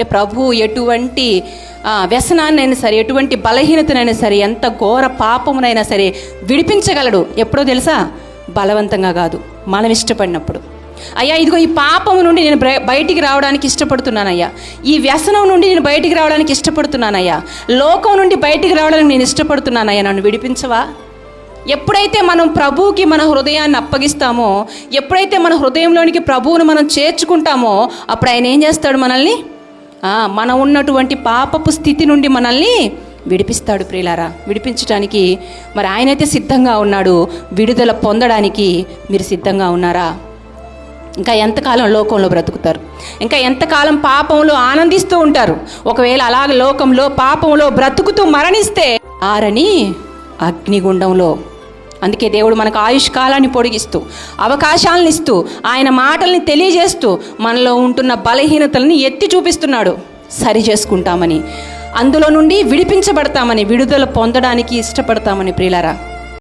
అంటే ప్రభు ఎటువంటి వ్యసనాన్నైనా సరే ఎటువంటి బలహీనతనైనా సరే ఎంత ఘోర పాపమునైనా సరే విడిపించగలడు. ఎప్పుడో తెలుసా? బలవంతంగా కాదు. మనం ఇష్టపడినప్పుడు. అయ్యా ఇదిగో ఈ పాపము నుండి నేను బయటికి రావడానికి ఇష్టపడుతున్నానయ్యా. ఈ వ్యసనం నుండి నేను బయటికి రావడానికి ఇష్టపడుతున్నానయ్యా. లోకం నుండి బయటికి రావడానికి నేను ఇష్టపడుతున్నానయ్యా. నన్ను విడిపించవా? ఎప్పుడైతే మనం ప్రభువుకి మన హృదయాన్ని అప్పగిస్తామో ఎప్పుడైతే మన హృదయంలోనికి ప్రభువును మనం చేర్చుకుంటామో అప్పుడు ఆయన ఏం చేస్తాడు మనల్ని? మనం ఉన్నటువంటి పాపపు స్థితి నుండి మనల్ని విడిపిస్తాడు ప్రియులారా. విడిపించడానికి మరి ఆయనైతే సిద్ధంగా ఉన్నాడు. విడుదల పొందడానికి మీరు సిద్ధంగా ఉన్నారా? ఇంకా ఎంతకాలం లోకంలో బ్రతుకుతారు? ఇంకా ఎంతకాలం పాపంలో ఆనందిస్తూ ఉంటారు? ఒకవేళ అలాగ లోకంలో పాపంలో బ్రతుకుతూ మరణిస్తే ఆరని అగ్నిగుండంలో అందుకే దేవుడు మనకు ఆయుష్ కాలాన్ని పొడిగిస్తూ అవకాశాలను ఇస్తూ ఆయన మాటల్ని తెలియజేస్తూ మనలో ఉంటున్న బలహీనతల్ని ఎత్తి చూపిస్తున్నాడు. సరి చేసుకుంటామని అందులో నుండి విడిపించబడతామని విడుదల పొందడానికి ఇష్టపడతామని ప్రియులరా.